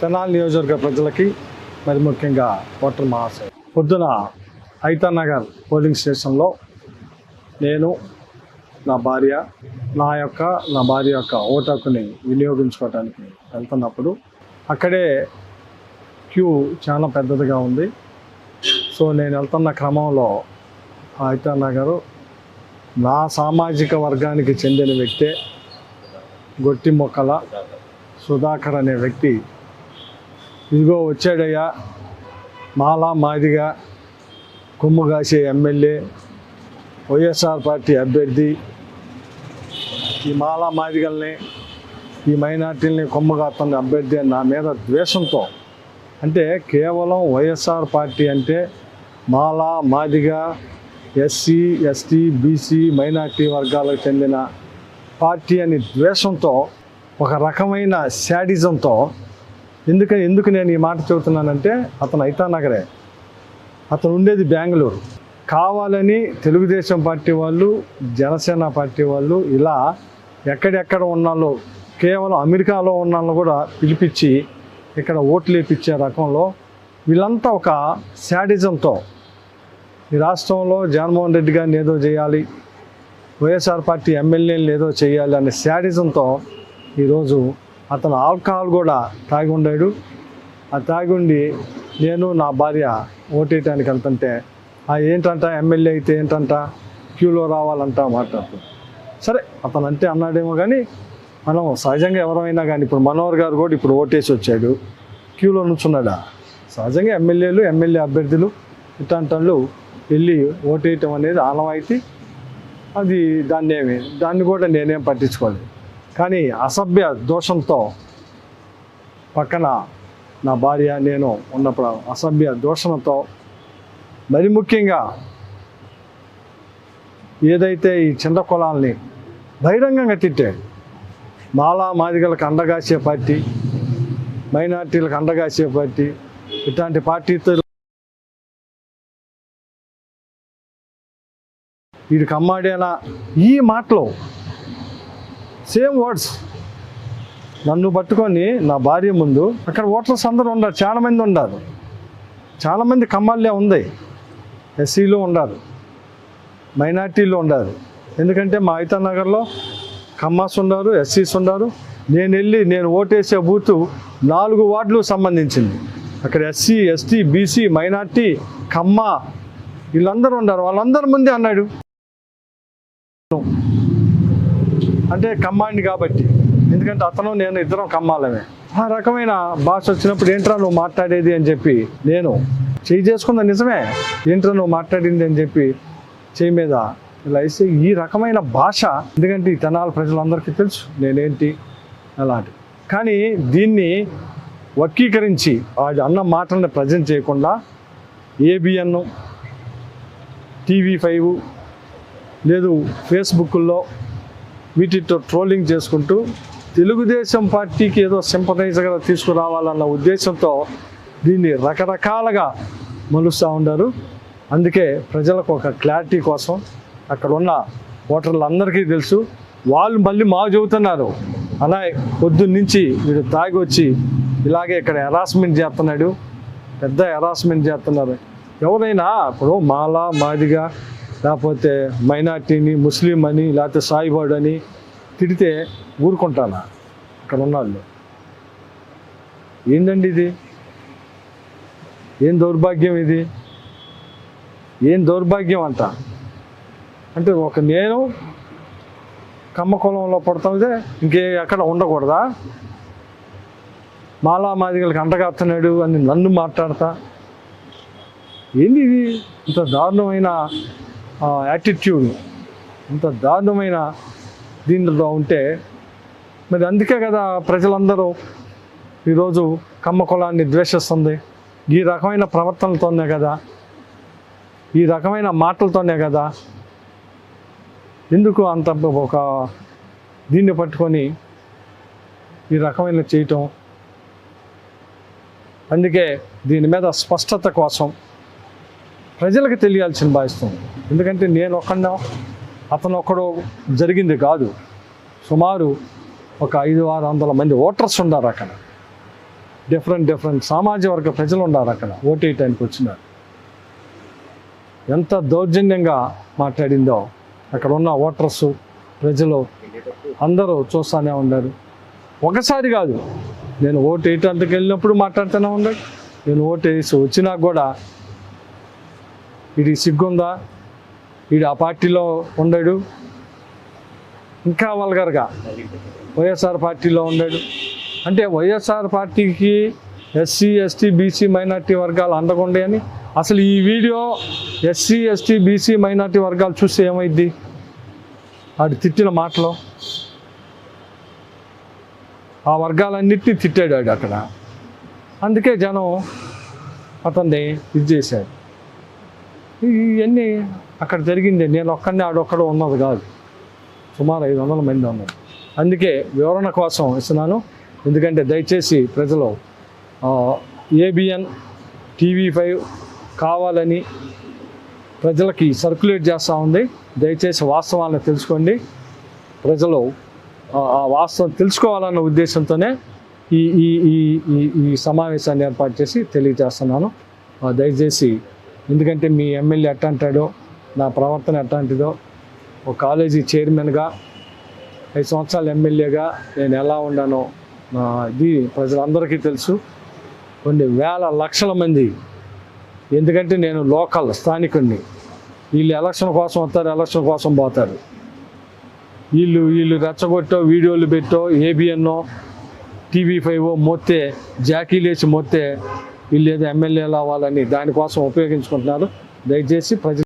తెనాలి నియోజకవర్గ ప్రజలకి మరి ముఖ్యంగా ఓటర్ మహాశయ. పొద్దున ఐతా నగర్ పోలింగ్ స్టేషన్లో నేను నా భార్య నా యొక్క నా భార్య యొక్క ఓటు హక్కుని వినియోగించుకోవడానికి వెళ్తున్నప్పుడు అక్కడే క్యూ చాలా పెద్దదిగా ఉంది. సో నేను వెళ్తున్న క్రమంలో ఆ గారు నా సామాజిక వర్గానికి చెందిన వ్యక్తే గొట్టి మొక్కల సుధాకర్ అనే వ్యక్తి. ఇదిగో వచ్చాడయ్యా మాలా మాదిగా కొమ్ము కాసే ఎమ్మెల్యే వైఎస్ఆర్ పార్టీ అభ్యర్థి ఈ మాలా మాదిగల్ని ఈ మైనార్టీలని కొమ్ము అభ్యర్థి నా మీద ద్వేషంతో. అంటే కేవలం వైఎస్ఆర్ పార్టీ అంటే Mala Madiga SC ST BC minority వర్గాలకు చెందిన పార్టీ అని ద్వేషంతో ఒక రకమైన శాడిజంతో. ఎందుకని ఎందుకు నేను ఈ మాట చెబుతున్నానంటే అతను ఐతా నగరే అతను ఉండేది బెంగళూరు. కావాలని తెలుగుదేశం పార్టీ వాళ్ళు జనసేన పార్టీ వాళ్ళు ఇలా ఎక్కడెక్కడ ఉన్నాలో కేవలం అమెరికాలో ఉన్నాళ్ళు కూడా పిలిపించి ఇక్కడ ఓట్లు వేపించే రకంలో వీళ్ళంతా ఒక శాడిజంతో ఈ రాష్ట్రంలో జగన్మోహన్ రెడ్డి గారిని ఏదో చేయాలి వైఎస్ఆర్ పార్టీ ఎమ్మెల్యేలు ఏదో చేయాలి అనే శాడిజంతో ఈరోజు అతను ఆల్కహాల్ కూడా తాగి ఉండాడు. ఆ తాగి ఉండి నేను నా భార్య ఓటేయటానికి వెళ్తుంటే ఏంటంట ఎమ్మెల్యే అయితే ఏంటంట? క్యూలో రావాలంట మాట్లాడుతూ సరే అతను అంటే అన్నాడేమో కానీ మనం సహజంగా ఎవరైనా కానీ ఇప్పుడు మనోహర్ గారు కూడా ఇప్పుడు ఓటేసి వచ్చాడు. క్యూలో నుంచున్నాడా? సహజంగా ఎమ్మెల్యేలు ఎమ్మెల్యే అభ్యర్థులు ఇట్లాంటి వెళ్ళి ఓటేయటం అనేది ఆనవాయితీ. అది దాన్ని ఏమి దాన్ని కూడా నేనేం పట్టించుకోలేదు. కానీ అసభ్య దోషంతో పక్కన నా భార్య నేను ఉన్నప్పుడు అసభ్య దోషంతో మరి ముఖ్యంగా ఏదైతే ఈ చిన్న కులాల్ని బహిరంగంగా తిట్టాడు మాలా మాదిగలకు అండగాసే పార్టీ మైనార్టీలకు అండగాసే పార్టీ ఇట్లాంటి పార్టీతో వీడికి అమ్మాడేనా ఈ మాటలు సేమ్ వర్డ్స్ నన్ను పట్టుకొని నా భార్య ముందు అక్కడ ఓటర్స్ అందరూ ఉన్నారు చాలామంది ఉన్నారు చాలామంది ఉంది. ఎస్సీలో ఉన్నారు మైనార్టీలో ఉన్నారు ఎందుకంటే మా అయితా నగర్లో కమ్మాస్ ఉన్నారు ఎస్సీస్ ఉన్నారు. నేను వెళ్ళి నేను ఓటేసే బూతు నాలుగు వార్డులు సంబంధించింది. అక్కడ SC ST BC minority Kamma వీళ్ళందరూ ఉన్నారు. వాళ్ళందరి ముందే అన్నాడు. అంటే కమ్మాండి కాబట్టి. ఎందుకంటే అతను నేను ఇద్దరం కమ్మాలమే ఆ రకమైన భాష వచ్చినప్పుడు ఏంట్రా నువ్వు మాట్లాడేది అని చెప్పి నేను చేయి చేసుకుందా నిజమే? ఏంట్రా నువ్వు మాట్లాడింది అని చెప్పి చేయి మీద ఇలా వేస్తే ఈ రకమైన భాష ఎందుకంటే ఈ తెనాల ప్రజలందరికీ తెలుసు నేనేంటి అలాంటి. కానీ దీన్ని వర్గీకరించి వాడి అన్న మాటలను ప్రజెంట్ చేయకుండా ఏబిఎన్ టీవీ ఫైవ్ లేదు ఫేస్బుక్లో వీటితో ట్రోలింగ్ చేసుకుంటూ తెలుగుదేశం పార్టీకి ఏదో సింపటైజర్గా తీసుకురావాలన్న ఉద్దేశంతో దీన్ని రకరకాలుగా మలుస్తూ ఉన్నారు. అందుకే ప్రజలకు ఒక క్లారిటీ కోసం అక్కడ ఉన్న ఓటర్లందరికీ తెలుసు వాళ్ళు మళ్ళీ మా చెబుతున్నారు. అలా పొద్దున్న నుంచి వీడు తాగి వచ్చి ఇలాగే ఇక్కడ హెరాస్మెంట్ చేస్తున్నాడు పెద్ద హెరాస్మెంట్ చేస్తున్నారు. ఎవరైనా ఇప్పుడు మాలా మాదిగా లేకపోతే మైనార్టీని ముస్లిం అని లేకపోతే సాయిబాడు అని తిడితే ఊరుకుంటానా అక్కడ ఉన్నాళ్ళు ఏంటండి ఇది? ఏం దౌర్భాగ్యం ఇది? ఏం దౌర్భాగ్యం అంట అంటే ఒక నేను కమ్మ కులంలో పుడతాందే ఇంకే ఎక్కడ ఉండకూడదా? మాలా మాదిగలకి అంటగాస్తున్నాడు అని నన్ను మాట్లాడతా. ఏంది ఇది? ఇంత దారుణమైన యాటిట్యూడ్. ఇంత దారుణమైన దీనిలో ఉంటే మరి అందుకే కదా ప్రజలందరూ ఈరోజు కమ్మ కులాన్ని ద్వేషిస్తుంది. ఈ రకమైన ప్రవర్తనలతోనే కదా. ఈ రకమైన మాటలతోనే కదా. ఎందుకు అంత ఒక దీన్ని పట్టుకొని ఈ రకమైన చేయటం? అందుకే దీని మీద స్పష్టత కోసం ప్రజలకు తెలియాల్సిన భావిస్తుంది ఎందుకంటే నేను ఒక్కడో అతను ఒక్కడో జరిగింది కాదు. సుమారు ఒక ఐదు ఆరు వందల మంది ఓటర్స్ ఉన్నారు అక్కడ. డిఫరెంట్ డిఫరెంట్ సామాజిక వర్గ ప్రజలు ఉన్నారు అక్కడ ఓటేయటానికి వచ్చినారు. ఎంత దౌర్జన్యంగా మాట్లాడిందో అక్కడ ఉన్న ఓటర్స్ ప్రజలు అందరూ చూస్తూనే ఉన్నారు. ఒకసారి కాదు నేను ఓటు వేయటానికి వెళ్ళినప్పుడు మాట్లాడుతూనే ఉన్నాడు నేను ఓటు వేసి వచ్చినా కూడా ఇది సిగ్గుందా? వీడు ఆ పార్టీలో ఉండడు. ఇంకా వల్గర్గా వైఎస్ఆర్ పార్టీలో ఉండడు. అంటే వైఎస్ఆర్ పార్టీకి ఎస్సీ ఎస్టీ బీసీ మైనార్టీ వర్గాలు అందకుండా అని. అసలు ఈ video SC ST BC minority వర్గాలు చూస్తే ఏమైద్ది? ఆడు తిట్టిన మాటలు. ఆ వర్గాలన్నిటినీ తిట్టాడు అక్కడ. అందుకే జనం అతన్ని ఇది చేశాడు ఇవన్నీ అక్కడ జరిగింది. నేను ఒక్కడిని ఆడొక్కడ ఉన్నది కాదు. సుమారు ఐదు వందల మంది ఉన్నారు. అందుకే వివరణ కోసం ఇస్తున్నాను. ఎందుకంటే దయచేసి ప్రజలు ఏబిఎన్ టీవీ ఫైవ్ కావాలని ప్రజలకి సర్క్యులేట్ చేస్తూ ఉంది. దయచేసి వాస్తవాలను తెలుసుకోండి. ప్రజలు ఆ వాస్తవం తెలుసుకోవాలన్న ఉద్దేశంతోనే ఈ ఈ ఈ ఈ ఈ సమావేశాన్ని ఏర్పాటు చేసి తెలియజేస్తున్నాను. దయచేసి ఎందుకంటే మీ ఎమ్మెల్యే ఎట్లాంటాడో నా ప్రవర్తన ఎట్లాంటిదో ఒక కాలేజీ చైర్మన్గా ఐదు సంవత్సరాలు ఎమ్మెల్యేగా నేను ఎలా ఉన్నానో ఇది ప్రజలందరికీ తెలుసు. కొన్ని వేల లక్షల మంది ఎందుకంటే నేను లోకల్ స్థానికుడిని వీళ్ళు ఎలక్షన్ కోసం వస్తారు ఎలక్షన్ కోసం పోతారు. వీళ్ళు వీళ్ళు రెచ్చగొట్టో వీడియోలు పెట్టో ఏబిఎన్నో టీవీ ఫైవ్ మొత్తే జాకీలేసి మొత్తే వీళ్ళు ఏదో ఎమ్మెల్యేలు అవ్వాలని దానికోసం ఉపయోగించుకుంటున్నారు. దయచేసి ప్రజలు